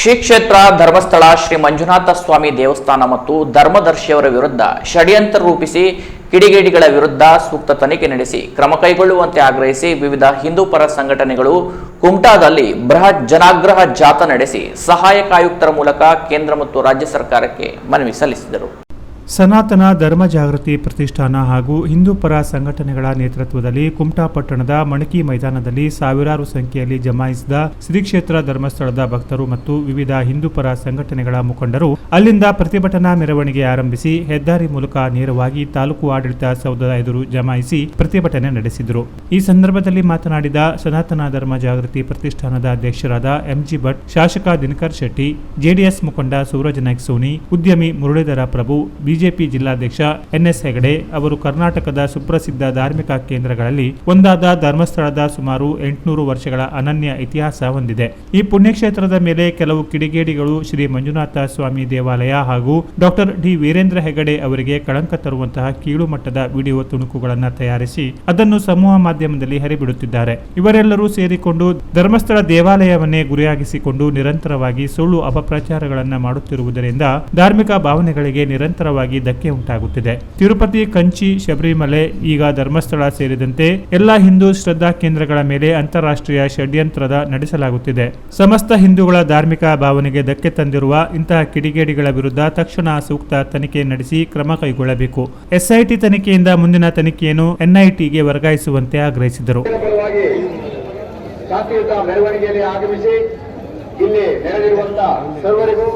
ಶ್ರೀ ಕ್ಷೇತ್ರ ಧರ್ಮಸ್ಥಳ ಶ್ರೀ ಮಂಜುನಾಥ ಸ್ವಾಮಿ ದೇವಸ್ಥಾನ ಮತ್ತು ಧರ್ಮದರ್ಶಿಯವರ ವಿರುದ್ಧ ಷಡ್ಯಂತ್ರ ರೂಪಿಸಿ ಕಿಡಿಗೇಡಿಗಳ ವಿರುದ್ಧ ಸೂಕ್ತ ತನಿಖೆ ನಡೆಸಿ ಕ್ರಮ ಕೈಗೊಳ್ಳುವಂತೆ ಆಗ್ರಹಿಸಿ ವಿವಿಧ ಹಿಂದೂ ಪರ ಸಂಘಟನೆಗಳು ಕುಮಟಾದಲ್ಲಿ ಬೃಹತ್ ಜನಾಗ್ರಹ ಜಾಥಾ ನಡೆಸಿ ಸಹಾಯಕ ಆಯುಕ್ತರ ಮೂಲಕ ಕೇಂದ್ರ ಮತ್ತು ರಾಜ್ಯ ಸರ್ಕಾರಕ್ಕೆ ಮನವಿ ಸಲ್ಲಿಸಿದರು. ಸನಾತನ ಧರ್ಮ ಜಾಗೃತಿ ಪ್ರತಿಷ್ಠಾನ ಹಾಗೂ ಹಿಂದೂ ಪರ ಸಂಘಟನೆಗಳ ನೇತೃತ್ವದಲ್ಲಿ ಕುಮಟಾ ಪಟ್ಟಣದ ಮಣಕಿ ಮೈದಾನದಲ್ಲಿ ಸಾವಿರಾರು ಸಂಖ್ಯೆಯಲ್ಲಿ ಜಮಾಯಿಸಿದ ಶ್ರೀ ಕ್ಷೇತ್ರ ಧರ್ಮಸ್ಥಳದ ಭಕ್ತರು ಮತ್ತು ವಿವಿಧ ಹಿಂದೂ ಪರ ಸಂಘಟನೆಗಳ ಮುಖಂಡರು ಅಲ್ಲಿಂದ ಪ್ರತಿಭಟನಾ ಮೆರವಣಿಗೆ ಆರಂಭಿಸಿ ಹೆದ್ದಾರಿ ಮೂಲಕ ನೇರವಾಗಿ ತಾಲೂಕು ಆಡಳಿತ ಸೌಧದ ಎದುರು ಜಮಾಯಿಸಿ ಪ್ರತಿಭಟನೆ ನಡೆಸಿದರು. ಈ ಸಂದರ್ಭದಲ್ಲಿ ಮಾತನಾಡಿದ ಸನಾತನ ಧರ್ಮ ಜಾಗೃತಿ ಪ್ರತಿಷ್ಠಾನದ ಅಧ್ಯಕ್ಷರಾದ ಎಂಜಿ ಭಟ್, ಶಾಸಕ ದಿನಕರ್ ಶೆಟ್ಟಿ, ಜೆಡಿಎಸ್ ಮುಖಂಡ ಸೂರಜ್ ನಾಯ್ಕ್ ಸೋನಿ, ಉದ್ಯಮಿ ಮುರಳೀಧರ ಪ್ರಭು ಬಿಜೆಪಿ ಜಿಲ್ಲಾಧ್ಯಕ್ಷ ಎನ್ಎಸ್ ಹೆಗಡೆ ಅವರು ಕರ್ನಾಟಕದ ಸುಪ್ರಸಿದ್ಧ ಧಾರ್ಮಿಕ ಕೇಂದ್ರಗಳಲ್ಲಿ ಒಂದಾದ ಧರ್ಮಸ್ಥಳದ ಸುಮಾರು ಎಂಟುನೂರು ವರ್ಷಗಳ ಅನನ್ಯ ಇತಿಹಾಸ ಹೊಂದಿದೆ. ಈ ಪುಣ್ಯಕ್ಷೇತ್ರದ ಮೇಲೆ ಕೆಲವು ಕಿಡಿಗೇಡಿಗಳು ಶ್ರೀ ಮಂಜುನಾಥ ಸ್ವಾಮಿ ದೇವಾಲಯ ಹಾಗೂ ಡಾಕ್ಟರ್ ಡಿ ವೀರೇಂದ್ರ ಹೆಗಡೆ ಅವರಿಗೆ ಕಳಂಕ ತರುವಂತಹ ಕೀಳು ಮಟ್ಟದ ವಿಡಿಯೋ ತುಣುಕುಗಳನ್ನು ತಯಾರಿಸಿ ಅದನ್ನು ಸಮೂಹ ಮಾಧ್ಯಮದಲ್ಲಿ ಹರಿಬಿಡುತ್ತಿದ್ದಾರೆ. ಇವರೆಲ್ಲರೂ ಸೇರಿಕೊಂಡು ಧರ್ಮಸ್ಥಳ ದೇವಾಲಯವನ್ನೇ ಗುರಿಯಾಗಿಸಿಕೊಂಡು ನಿರಂತರವಾಗಿ ಸುಳ್ಳು ಅಪಪ್ರಚಾರಗಳನ್ನು ಮಾಡುತ್ತಿರುವುದರಿಂದ ಧಾರ್ಮಿಕ ಭಾವನೆಗಳಿಗೆ ನಿರಂತರವಾಗಿ ಧಕ್ಕೆ ಉಂಟಾಗುತ್ತಿದೆ. ತಿರುಪತಿ, ಕಂಚಿ, ಶಬರಿಮಲೆ, ಈಗ ಧರ್ಮಸ್ಥಳ ಸೇರಿದಂತೆ ಎಲ್ಲಾ ಹಿಂದೂ ಶ್ರದ್ಧಾ ಕೇಂದ್ರಗಳ ಮೇಲೆ ಅಂತಾರಾಷ್ಟ್ರೀಯ ಷಡ್ಯಂತ್ರದ ನಡೆಸಲಾಗುತ್ತಿದೆ. ಸಮಸ್ತ ಹಿಂದೂಗಳ ಧಾರ್ಮಿಕ ಭಾವನೆಗೆ ಧಕ್ಕೆ ತಂದಿರುವ ಇಂತಹ ಕಿಡಿಗೇಡಿಗಳ ವಿರುದ್ಧ ತಕ್ಷಣ ಸೂಕ್ತ ತನಿಖೆ ನಡೆಸಿ ಕ್ರಮ ಕೈಗೊಳ್ಳಬೇಕು. ಎಸ್ಐಟಿ ತನಿಖೆಯಿಂದ ಮುಂದಿನ ತನಿಖೆಯನ್ನು ಎನ್ಐಟಿಗೆ ವರ್ಗಾಯಿಸುವಂತೆ ಆಗ್ರಹಿಸಿದರು. ಮೆರವಣಿಗೆಯಲ್ಲಿ ಆಗಮಿಸಿ ಇಲ್ಲಿ ನೆರೆದಿರುವಂತ ಸರ್ವರಿಗೂ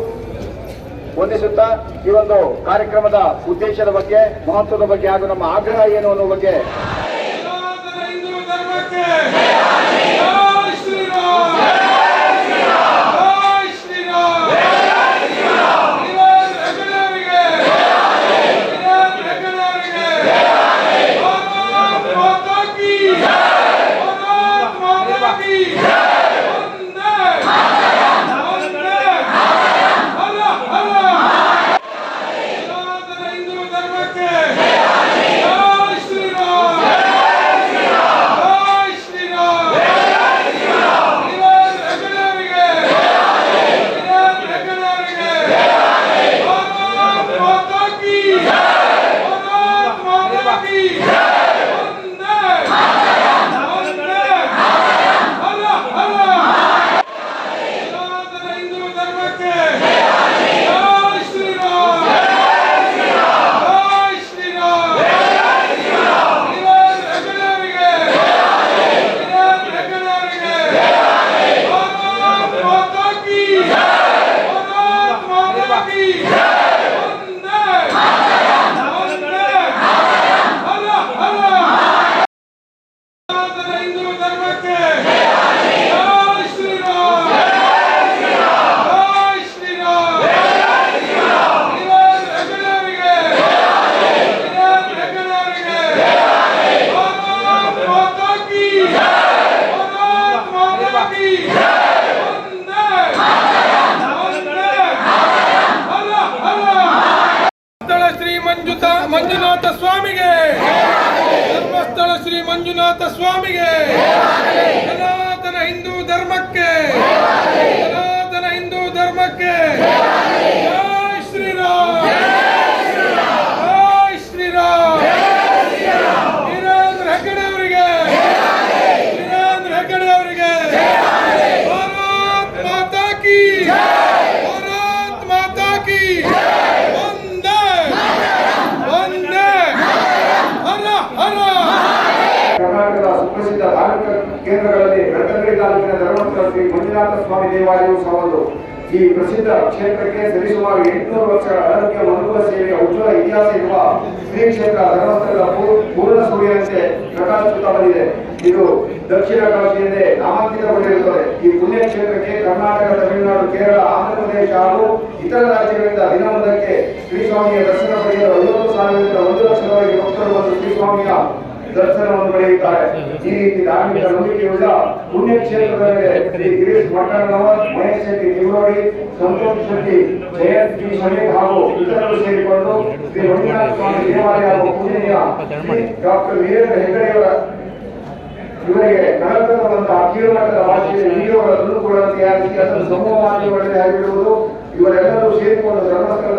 ವಂದಿಸುತ್ತಾ ಈ ಒಂದು ಕಾರ್ಯಕ್ರಮದ ಉದ್ದೇಶದ ಬಗ್ಗೆ ಮಹತ್ವದ ಬಗ್ಗೆ ಹಾಗೂ ನಮ್ಮ ಆಗ್ರಹ ಏನು ಅನ್ನೋ ಬಗ್ಗೆ ಮಂಜುನಾಥ ಸ್ವಾಮಿಗೆ. ಧರ್ಮಸ್ಥಳ ಶ್ರೀ ಮಂಜುನಾಥ ಸ್ವಾಮಿಗೆ. ಸನಾತನ ಹಿಂದೂ ಧರ್ಮಕ್ಕೆ. ಸನಾತನ ಹಿಂದೂ ಧರ್ಮಕ್ಕೆ. ಸುಪ್ರಸಿದ್ಧ ಧಾರ್ಮಿಕ ಕೇಂದ್ರಗಳಲ್ಲಿ ಬೆಳತಂಗಡಿ ತಾಲೂಕಿನ ಧರ್ಮಸ್ಥಳ ಶ್ರೀ ಮಂಜುನಾಥ ಸ್ವಾಮಿ ದೇವಾಲಯವು ಸಹ ಒಂದು ಈ ಪ್ರಸಿದ್ಧ ಕ್ಷೇತ್ರಕ್ಕೆ ಸರಿಸುಮಾರು ಎಂಟುನೂರು ವರ್ಷಗಳ ಆರೋಗ್ಯ ಮನುಕುಲ ಸೇವೆಯ ಉಜ್ವಲ ಇತಿಹಾಸ ಇರುವ ಶ್ರೀ ಕ್ಷೇತ್ರ ಧರ್ಮಸ್ಥಳದ ಪೂರ್ಣ ಸೂರ್ಯನಂತೆ ಪ್ರಕಾಶಿಸುತ್ತಾ ಬಂದಿದೆ. ಇದು ದಕ್ಷಿಣ ಕಾಶಿಯಲ್ಲೇ ನಾಮಾಂಕಿತಗೊಂಡಿರುತ್ತದೆ. ಈ ಪುಣ್ಯ ಕ್ಷೇತ್ರಕ್ಕೆ ಕರ್ನಾಟಕ, ತಮಿಳುನಾಡು, ಕೇರಳ, ಆಂಧ್ರ ಪ್ರದೇಶ ಹಾಗೂ ಇತರ ರಾಜ್ಯಗಳಿಂದ ದಿನವೊಂದಕ್ಕೆ ಶ್ರೀಸ್ವಾಮಿಯ ದರ್ಶನ ಪಡೆಯಲು ಐವತ್ತು ಸಾವಿರದಿಂದ ಒಂದು ಲಕ್ಷದವರೆಗೆ ಭಕ್ತರು ಬಂದು ಶ್ರೀಸ್ವಾಮಿಯ ದರ್ಶನವನ್ನು ಪಡೆಯುತ್ತಾರೆ ಈ ರೀತಿ ಧಾರ್ಮಿಕ ನಂಬಿಕೆಯುಳ್ಳ ಪುಣ್ಯ ಕ್ಷೇತ್ರದ ಮೇಲೆ ಶ್ರೀ ಗಿರೀಶ್ ಮಠಣ್ಣನವರ್ ಮಹೇಶ್ ಶೆಟ್ಟಿ ನಿವರೋಡಿ ಸಂತೋಷ್ ಶೆಟ್ಟಿ, ಜಯಂತ್ ಶಮೀರ್ ಹಾಗೂ ಇತರರು ಸೇರಿಕೊಂಡು ಶ್ರೀ ಮಂಜುನಾಥ ಸ್ವಾಮಿ ದೇವಾಲಯ ಹಾಗೂ ಪೂಜೆಯ ಡಾಕ್ಟರ್ ವೀರೇಂದ್ರ ಹೆಗ್ಗಡೆಯವರ ಇವರಿಗೆ ಕಳಕಳವಂತಹ ಕೀಳುಮಟ್ಟದ ಭಾಷೆಯ ವಿಡಿಯೋಗಳನ್ನು ಕೂಡ ತಯಾರಿಸಿ ಅದನ್ನು ಸಮೂಹ ಮಾಧ್ಯಮಗಳಲ್ಲಿ ಆಗಿರುವುದು ಇವರೆಲ್ಲರೂ ಸೇರಿಕೊಂಡು ಧರ್ಮಸ್ಥಳದ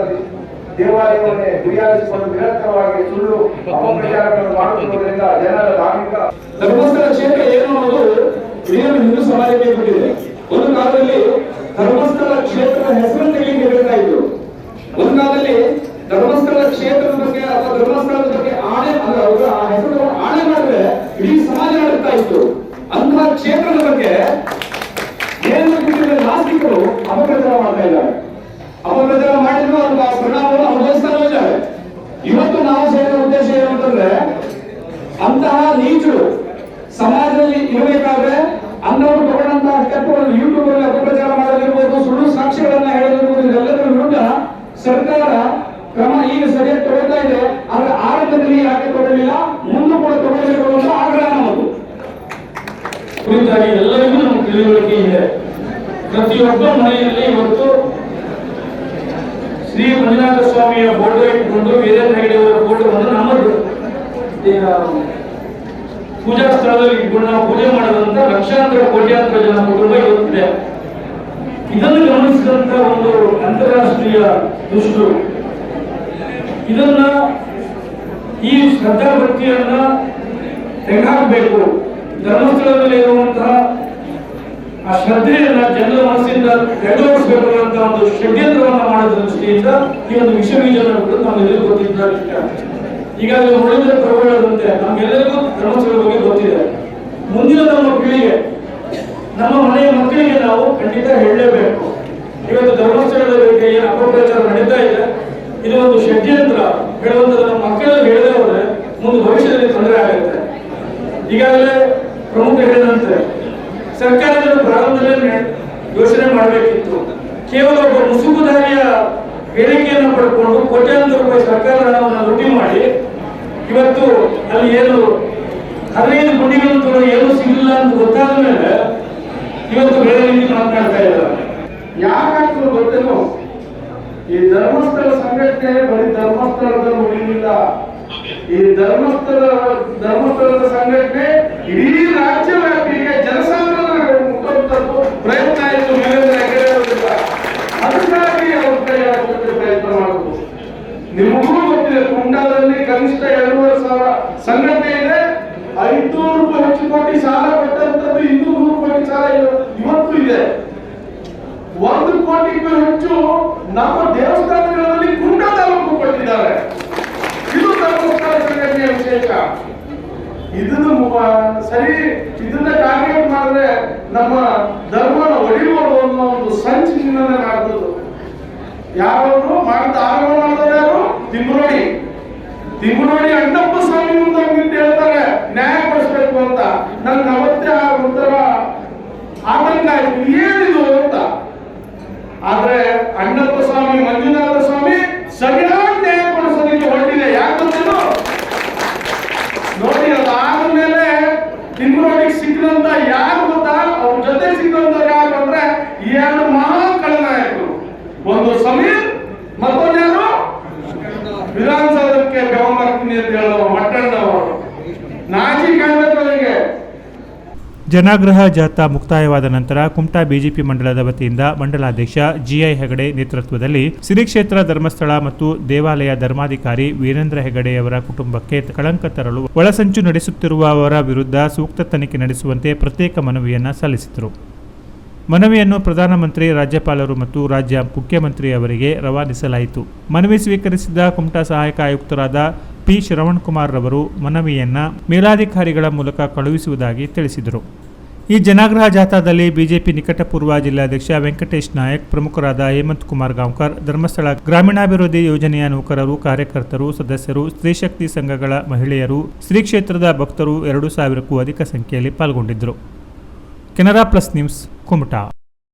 ದೇವಾಲಯವನ್ನೇ ಗುರಿಯಾಗಿಸಿಕೊಂಡು ನಿರಂತರವಾಗಿ ಸುಳ್ಳು ಅಪಪ್ರಚಾರಗಳನ್ನು ಮಾಡುತ್ತಿರುವುದರಿಂದ ಜನರ ಧಾರ್ಮಿಕ ಧರ್ಮಸ್ಥಳ ಕ್ಷೇತ್ರ ಏನು ಅನ್ನೋದು ಹಿಂದೂ ಸಮಾಜಕ್ಕೆ ಬಿಟ್ಟಿದೆ ಒಂದು ಕಾಲದಲ್ಲಿ ಧರ್ಮಸ್ಥಳ ಕ್ಷೇತ್ರದ ಹೆಸರು ತೆಗೆಯಲಿಕ್ಕೆ ಬೇಕಾಯಿತು ಒಂದು ಕಾಲದಲ್ಲಿ ಧರ್ಮಸ್ಥಳ ಕ್ಷೇತ್ರದ ಬಗ್ಗೆ ಅಥವಾ ಧರ್ಮಸ್ಥಳದ ಬಗ್ಗೆ ಆಣೆ ಅಲ್ಲ ಅವರು ಆ ಹೆಸರು ಆಣೆ ಮಾಡಿದ್ರೆ ಇಡೀ ಸಮಾಜ ಆಡುತ್ತಾ ಇತ್ತು ಅಂತಹ ಕ್ಷೇತ್ರದ ಬಗ್ಗೆ ಏನು ಬಿಟ್ಟಿದ್ರೆ ನಾಸ್ತಿಕರು ಅಪಪ್ರಚಾರ ಮಾಡ್ತಾ ಇದ್ದಾರೆ ಅಪಪ್ರಚಾರ ಮಾಡಿದ್ರು ಅದರ ಪರಿಣಾಮವನ್ನು ಅನುಭವಿಸ್ತಾ ಇದ್ದಾರೆ ಇವತ್ತು ನಾವು ಸೇರಿದ ಉದ್ದೇಶ ಏನು ಅಂತಂದ್ರೆ ಅಂತಹ ನೀಚರು ಸಮಾಜದಲ್ಲಿ ಇರಬೇಕಾದ್ರೆ ಅನ್ನವರು ತಗೊಂಡಂತಹ ಸ್ಟೆಪ್ಗಳನ್ನು ಯೂಟ್ಯೂಬ್ ಅಲ್ಲಿ ಅಪಪ್ರಚಾರ ಮಾಡಲಿರ್ಬೋದು, ಸುಳ್ಳು ಸಾಕ್ಷಿಗಳನ್ನ ಹೇಳಲಿರ್ಬೋದು, ಇದೆಲ್ಲದರ ವಿರುದ್ಧ ಸರ್ಕಾರ ಕ್ರಮ ಈಗ ಸರಿಯಾಗಿ ತಗೊಳ್ತಾ ಇದೆ. ಆದ್ರೆ ಆರಂಭದಲ್ಲಿ ಯಾಕೆ ತಗೊಳ್ಳಲಿಲ್ಲ ಮುಂದೆ ಕೂಡ ತಗೊಳ್ಳಬೇಕು ಅಂತ ಆಗ್ರಹ ನಮ್ಮದು. ಕುರಿತಾಗಿ ಎಲ್ಲರಿಗೂ ನಮ್ಗೆ ತಿಳುವಳಿಕೆ ಇದೆ. ಪ್ರತಿಯೊಬ್ಬ ಮನೆಯಲ್ಲಿ ಇವತ್ತು ಶ್ರೀ ಮಂಜುನಾಥ ಸ್ವಾಮಿಯ ಫೋಟೋ ಇಟ್ಕೊಂಡು ವೀರೇಂದ್ರ ಹೆಗಡೆ ಅವರ ಫೋಟೋವನ್ನು ನಮ್ಮದು. ಪೂಜಾ ಸ್ಥಳದಲ್ಲಿ ನಾವು ಪೂಜೆ ಮಾಡೋದಂತ ಲಕ್ಷಾಂತರ ಕೋಟ್ಯಾಂತರ ಜನ ಕುಟುಂಬ ಇವತ್ತಿದೆ ಇದನ್ನು ಗಮನಿಸಿದಂತ ಒಂದು ಅಂತಾರಾಷ್ಟ್ರೀಯ ದುಷ್ಟರು. ಇದನ್ನ ಈ ಶ್ರದ್ಧಾ ಭಕ್ತಿಯನ್ನ ತೆಗೆದುಹಾಕಬೇಕು. ಧರ್ಮಸ್ಥಳದಲ್ಲಿ ಇರುವಂತಹ ಆ ಶ್ರದ್ಧೆಯನ್ನ ಜನರ ಮನಸ್ಸಿಂದ ತೆಗೆದುಕೊಳಿಸಬೇಕು ಅನ್ನುವಂತಹ ಒಂದು ಷಡ್ಯಂತ್ರವನ್ನು ಮಾಡಿದ ದೃಷ್ಟಿಯಿಂದ ಈ ಒಂದು ಕೂಡ ನಾವು ನಮ್ಮೆಲ್ಲರಿಗೂ ಗೊತ್ತಿದ್ದಾರೆ ಈಗಾಗಲೇ ಮುಳಿದ ಪ್ರಭುಗಳಂತೆ ನಮ್ಗೆಲ್ಲರಿಗೂ ಧರ್ಮಸ್ಥಳದ ಬಗ್ಗೆ ಗೊತ್ತಿದೆ. ಮುಂದಿನ ನಮ್ಮ ಪೀಳಿಗೆ, ನಮ್ಮ ಮನೆಯ ಮಕ್ಕಳಿಗೆ ನಾವು ಖಂಡಿತ ಹೇಳಲೇಬೇಕು. ಇವತ್ತು ಧರ್ಮಸ್ಥಳದ ಬಗ್ಗೆ ಏನು ಅಪಪ್ರಚಾರ ನಡೀತಾ ಇದೆ, ಇದು ಒಂದು ಷಡ್ಯಂತ್ರ. ಹೇಳುವಂತ ನಮ್ಮ ಮಕ್ಕಳಲ್ಲಿ ಹೇಳದೆ ಹೋದ್ರೆ ಮುಂದೆ ಭವಿಷ್ಯದಲ್ಲಿ ತೊಂದರೆ ಆಗುತ್ತೆ. ಈಗಾಗಲೇ ಪ್ರಮುಖ ಹೇಳಿದಂತೆ, ಸರ್ಕಾರದ ಪ್ರಾರಂಭದಲ್ಲಿ ಯೋಚನೆ ಮಾಡಬೇಕಿತ್ತು. ಕೇವಲ ಒಬ್ಬ ಮುಸುಕುದಾರಿಯ ಹೇಳಿಕೆಯನ್ನು ಪಡ್ಕೊಂಡು ಕೋಟ್ಯಾಂತರ ರೂಪಾಯಿ ಸರ್ಕಾರ ಹಣವನ್ನು ಲೂಟಿ ಮಾಡಿ ಇವತ್ತು ಅಲ್ಲಿ ಏನು ಹದಿನೈದು ಕೂಡ ಏನು ಸಿಗಲಿಲ್ಲ ಅಂತ ಗೊತ್ತಾದ ಮೇಲೆ ಇವತ್ತು ಬೇರೆ ರೀತಿ ಮಾತನಾಡ್ತಾ ಇದ್ದಾರೆ. ಯಾಕಾಗ್ತದೆ ಗೊತ್ತೇನು? ಈ ಧರ್ಮಸ್ಥಳ ಸಂಘಟನೆ ಬರೀ ಧರ್ಮಸ್ಥಳದಲ್ಲಿ ಉಳಿಲಿಲ್ಲ ಈ ಧರ್ಮಸ್ಥಳ, ಧರ್ಮಸ್ಥಳದ ಸಂಘಟನೆ ಇಡೀ ರಾಜ್ಯ ವ್ಯಾಪಿಗೆ ಜನಸಾಮಾನ್ಯರ ಮುಖಾಂತರದ್ದು ಪ್ರಯತ್ನ ಆಯಿತು ವೀರೇಂದ್ರ ಹೆಗಡೆ ಅವರಿಂದ ಅದಕ್ಕಾಗಿ ಅವ್ರ ಕೈ ಹಾಕುವಂತೆ ಪ್ರಯತ್ನ ಮಾಡುದು ನಿಮಗೂ ಗೊತ್ತಿದೆ ಕುಂಡಾದಲ್ಲಿ ಕನಿಷ್ಠ ಎರಡೂವರೆ ಸಾವಿರ ಸಂಘಟನೆ ಇದೆ ಐದ್ನೂರು ರೂಪಾಯಿ ಹೆಚ್ಚು ಕೋಟಿ ಸಾಲ ಕೊಟ್ಟಂತದ್ದು ಇನ್ನೂರು ರೂಪಾಯಿ ಸಾಲ ಇವತ್ತು ಇದೆ ಒಂದು ಕೋಟಿಗೂ ಹೆಚ್ಚು ನಮ್ಮ ದೇವಸ್ಥಾನಗಳಲ್ಲಿ ಕುಂಡ ತಾಲೂಕು ಕೊಟ್ಟಿದ್ದಾರೆ. ಇದು ಸಂಘಟನೆಯ ವಿಶೇಷ. ಇದನ್ನು ಸರಿ, ಇದನ್ನ ಟಾರ್ಗೆಟ್ ಮಾಡಿದ್ರೆ ನಮ್ಮ ಧರ್ಮನ ಒಡಿಬೋದು ಅನ್ನೋ ಒಂದು ಸಂಚಿನಿಂದನೇ ಮಾಡ್ಬೋದು ಯಾರು ಮಾಡಿದ ಆರೋಪ ಮಾಡಿದ್ರೆ ಯಾರು? ತಿಮ್ಮನೋಡಿ. ತಿಮ್ಮನೋಡಿ ಅಣ್ಣಪ್ಪ ಸ್ವಾಮಿ ಮುಂದೆ ಹೇಳ್ತಾರೆ, ನ್ಯಾಯ ಕೊಡಿಸ್ಬೇಕು ಅಂತ. ನನ್ಗೆ ಅವತ್ತೆ ಒಂಥರ ಆತಂಕ ಆಯ್ತು. ಏನಿದು ಅಂತ? ಆದ್ರೆ ಅಣ್ಣಪ್ಪ ಸ್ವಾಮಿ ಮಂಜುನಾಥ ಸ್ವಾಮಿ ಸರಿಯಾಗಿ ನ್ಯಾಯ ಕೊಡಿಸೋದಕ್ಕೆ ಹೊರಟಿದೆ ಯಾಕಂತೇನು ನೋಡಿ ಅದಾದ್ಮೇಲೆ ತಿಮ್ಮನೋಡಿಗೆ ಸಿಕ್ಕಿದಂತ ಯಾರು ಗೊತ್ತಾ? ಅವ್ರ ಜೊತೆ ಸಿಕ್ಕಂತ ಯಾರು ಅಂದ್ರೆ ಎರಡು ಮಹಾ ಕಳನಾಯಕರು ಒಂದು ಸಮೀರ್, ಮತ್ತೊಂದು ಯಾರು? ವಿಧಾನಸೌಧಕ್ಕೆ ಬೆಂಬಲ ಅಂತ ಹೇಳುವ ಜನಾಗ್ರಹ ಜಾಥಾ ಮುಕ್ತಾಯವಾದ ನಂತರ ಕುಮಟಾ ಬಿಜೆಪಿ ಮಂಡಲದ ವತಿಯಿಂದ ಮಂಡಲಾಧ್ಯಕ್ಷ ಜಿಐ ಹೆಗಡೆ ನೇತೃತ್ವದಲ್ಲಿ ಸಿರಿ ಕ್ಷೇತ್ರ ಧರ್ಮಸ್ಥಳ ಮತ್ತು ದೇವಾಲಯ ಧರ್ಮಾಧಿಕಾರಿ ವೀರೇಂದ್ರ ಹೆಗಡೆಯವರ ಕುಟುಂಬಕ್ಕೆ ಕಳಂಕ ತರಲು ಒಳಸಂಚು ನಡೆಸುತ್ತಿರುವವರ ವಿರುದ್ಧ ಸೂಕ್ತ ತನಿಖೆ ನಡೆಸುವಂತೆ ಪ್ರತ್ಯೇಕ ಮನವಿಯನ್ನು ಸಲ್ಲಿಸಿದರು. ಮನವಿಯನ್ನು ಪ್ರಧಾನಮಂತ್ರಿ, ರಾಜ್ಯಪಾಲರು ಮತ್ತು ರಾಜ್ಯ ಮುಖ್ಯಮಂತ್ರಿ ಅವರಿಗೆ ರವಾನಿಸಲಾಯಿತು. ಮನವಿ ಸ್ವೀಕರಿಸಿದ ಕುಮಟಾ ಸಹಾಯಕ ಆಯುಕ್ತರಾದ ಪಿ ಶ್ರವಣ್ ರವರು ಮನವಿಯನ್ನು ಮೇಲಾಧಿಕಾರಿಗಳ ಮೂಲಕ ಕಳುಹಿಸುವುದಾಗಿ ತಿಳಿಸಿದರು. ಈ ಜನಾಗ್ರಹ ಜಾಥಾದಲ್ಲಿ ಬಿಜೆಪಿ ನಿಕಟಪೂರ್ವ ಜಿಲ್ಲಾಧ್ಯಕ್ಷ ವೆಂಕಟೇಶ್ ನಾಯಕ್, ಪ್ರಮುಖರಾದ ಹೇಮಂತ್ ಕುಮಾರ್ ಗಾಂವ್ಕರ್, ಧರ್ಮಸ್ಥಳ ಗ್ರಾಮೀಣಾಭಿವೃದ್ಧಿ ಯೋಜನೆಯ ನೌಕರರು, ಕಾರ್ಯಕರ್ತರು, ಸದಸ್ಯರು ಸ್ತ್ರೀಶಕ್ತಿ ಸಂಘಗಳ ಮಹಿಳೆಯರು ಶ್ರೀ ಕ್ಷೇತ್ರದ ಭಕ್ತರು ಎರಡು ಸಾವಿರಕ್ಕೂ ಅಧಿಕ ಸಂಖ್ಯೆಯಲ್ಲಿ ಪಾಲ್ಗೊಂಡಿದ್ದರು. Canara plus news, Kumta.